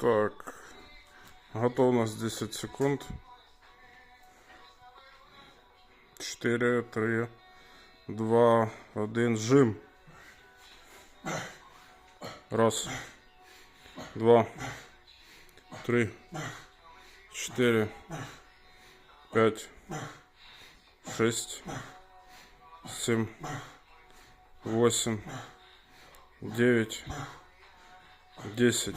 Так. Готовность 10 секунд. 4, 3, 2, 1. Жим. Раз. Два. Три. Четыре. Пять. Шесть. Семь. Восемь. Девять. Десять.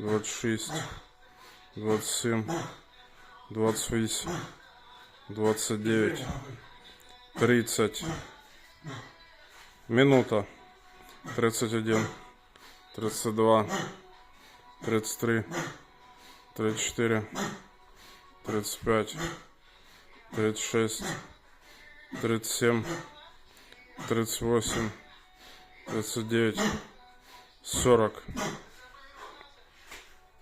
три. Двадцать четыре. Двадцать пять. Двадцать шесть. Двадцать семь. Двадцать восемь. Двадцать девять. Тридцать. Минута. Тридцать один. Тридцать два. Тридцать три. Тридцать четыре. Тридцать пять.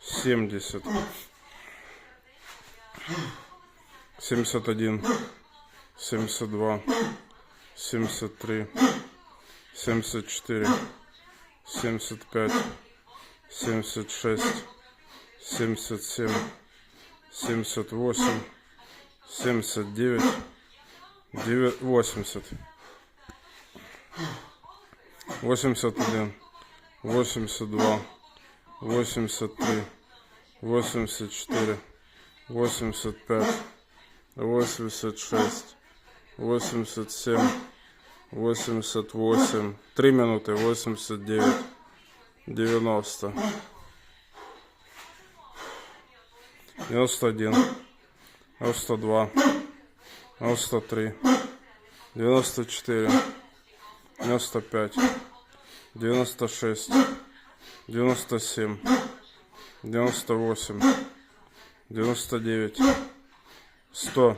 70. 71. 72. 73. 74. 75. 76. 77. 78. 79. 9, 80. 81. 82. Восемьдесят. Три. Восемьдесят четыре. Восемьдесят пять. Восемьдесят шесть. Восемьдесят семь. Восемьдесят восемь. Три минуты. Восемьдесят девять. Девяносто. Девяносто один. Девяносто два. Девяносто три. Девяносто четыре. Девяносто пять. Девяносто шесть. Девяносто семь. Девяносто восемь. Девяносто девять. Сто.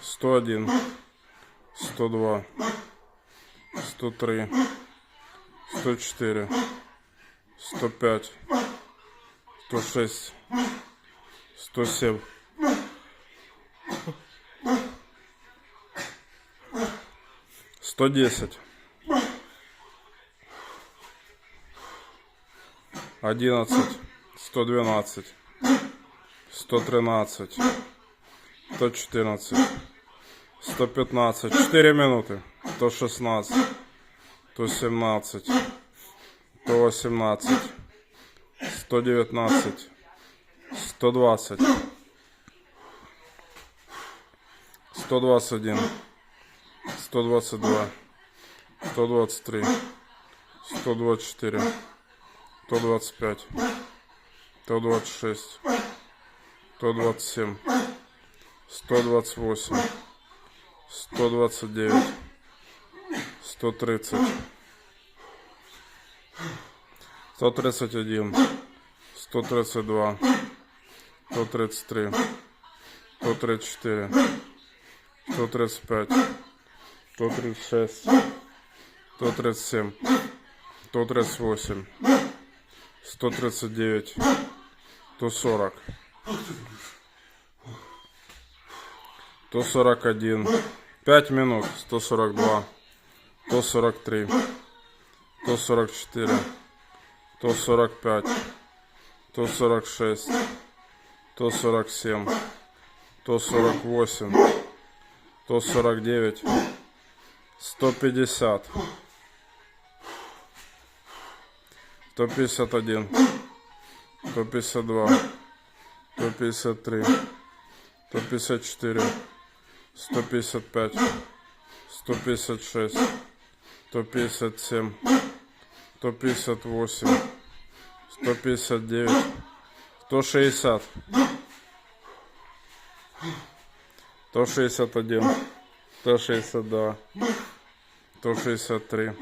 Сто один. Сто два. Сто три. Сто четыре. Сто пять. Сто шесть. Сто семь. Сто десять. Одиннадцать. Сто двенадцать. Сто тринадцать. Сто четырнадцать. Сто пятнадцать. Четыре минуты. Сто шестнадцать. Сто семнадцать. Сто восемнадцать. Сто девятнадцать. Сто двадцать. Сто двадцать один. Сто двадцать два. Сто двадцать три. Сто двадцать четыре. Сто двадцать пять. Сто двадцать шесть. Сто двадцать семь. Сто двадцать восемь. Сто двадцать девять. Сто тридцать. Сто тридцать один. Сто тридцать два. Сто тридцать три. Сто тридцать четыре. Сто тридцать пять. Сто тридцать шесть. Сто тридцать семь. 138, 139, 140, 141, 5 минут, 142, 143, 144, 145, 146, 147, 148, 149, 150, 151, 152, 153, 154, 155, 156, 157, 158, 159, 160, 161, 162, 163,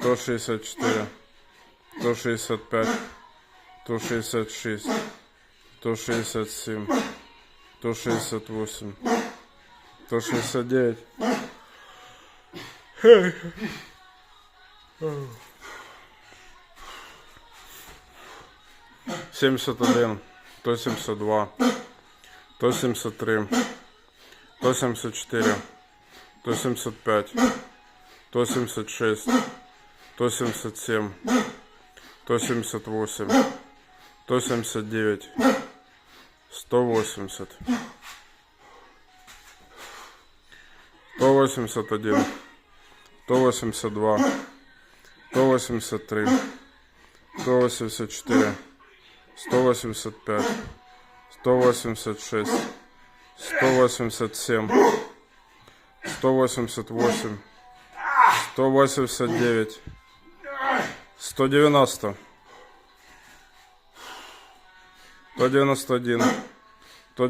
164, 165, 166, 167, 168, 169. Семьдесят один, сто семьдесят два, сто семьдесят три, сто семьдесят четыре, сто семьдесят пять, сто семьдесят шесть, сто семьдесят семь, сто семьдесят восемь, сто семьдесят девять, сто восемьдесят, сто восемьдесят один, сто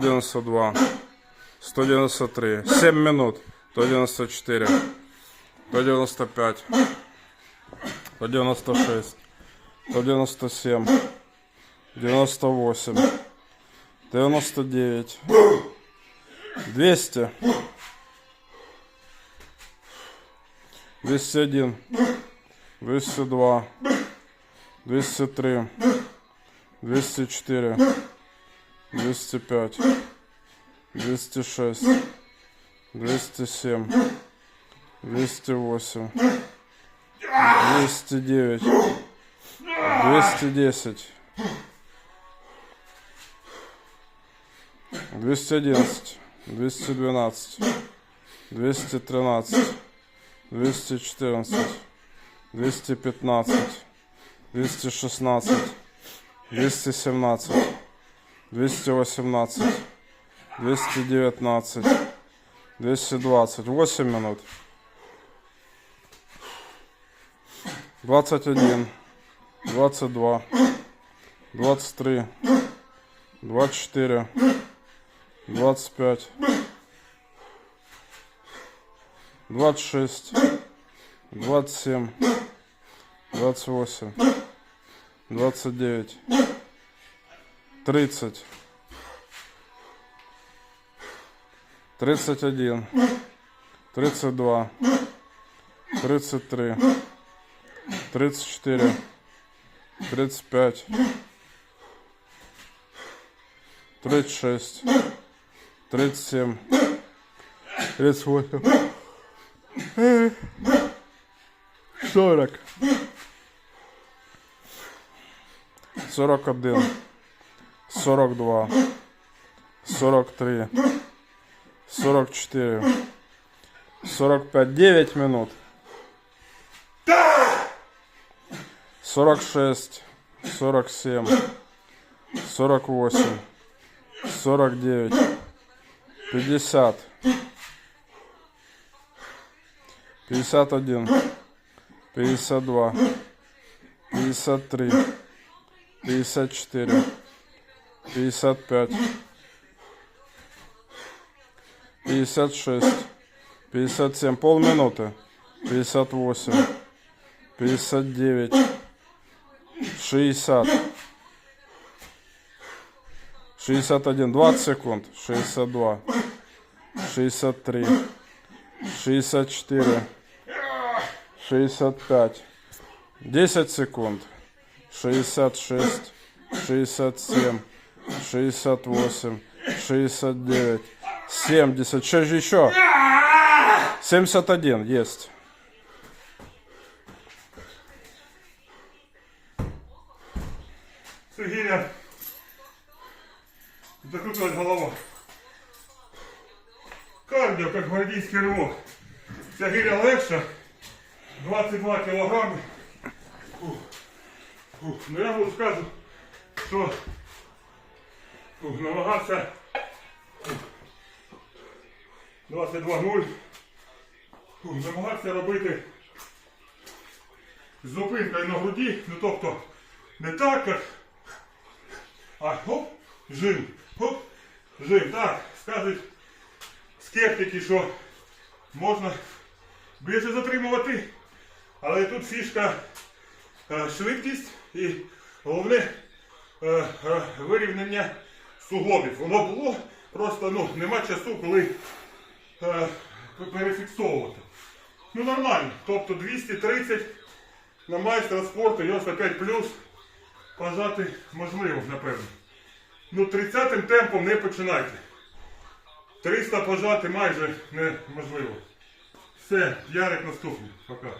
восемьдесят два, сто восемьдесят три, сто восемьдесят четыре, сто восемьдесят пять, сто восемьдесят шесть, сто восемьдесят семь, сто восемьдесят восемь, сто восемьдесят девять, сто девяносто, сто девяносто один, сто девяносто два, сто девяносто три, семь. минут, сто девяносто четыре, сто девяносто пять, сто девяносто шесть, сто девяносто семь, девяносто восемь, девяносто девять, двести, двести один, двести два, двести три, двести четыре, двести пять, двести шесть, двести семь, двести восемь, двести девять, двести десять, двести одиннадцать, двести двенадцать, двести тринадцать, двести четырнадцать, двести пятнадцать, двести шестнадцать, двести семнадцать, двести восемнадцать, двести девятнадцать, двести двадцать, восемь минут, двадцать один, двадцать два, двадцать три, двадцать четыре, двадцать восемь, двадцать девять, тридцать, тридцать один, тридцать два, тридцать три, тридцать четыре, тридцать пять, тридцать шесть, тридцать семь, тридцать восемь, сорок, сорок один, сорок два, сорок три, сорок четыре, сорок пять, девять минут. сорок шесть, сорок семь, сорок восемь, сорок девять, пятьдесят, четыре, пятьдесят пять, пятьдесят шесть, пятьдесят семь, полминуты, пятьдесят восемь, пятьдесят девять, шестьдесят, шестьдесят один, двадцать секунд, шестьдесят два, шестьдесят три, шестьдесят четыре, шестьдесят пять, 10 секунд. 66, 67, 68, 69, 70. Что же еще? 71 есть. Сергія, закрутилась голова. Кардіо, як гвардійський ривок. Ця гиря легша, 22 кілограми. Фух. Фух. Ну я вам скажу, що фух, намагався фух, 22-0. Фух, намагався робити з зупинкою на груді, ну тобто не так, як а хоп, жим, хоп, жим. Так, скажуть скептики, що можна більше затримувати, але тут фішка е, швидкість і головне е, е, вирівняння суглобів. Воно було, просто ну, нема часу, коли е, перефіксовувати. Ну нормально. Тобто 230 на майстра спорту 95 плюс пожати можливо, напевно. Ну, 30-м темпом не починайте. 300 пожати майже неможливо. Все, Ярик наступний. Пока.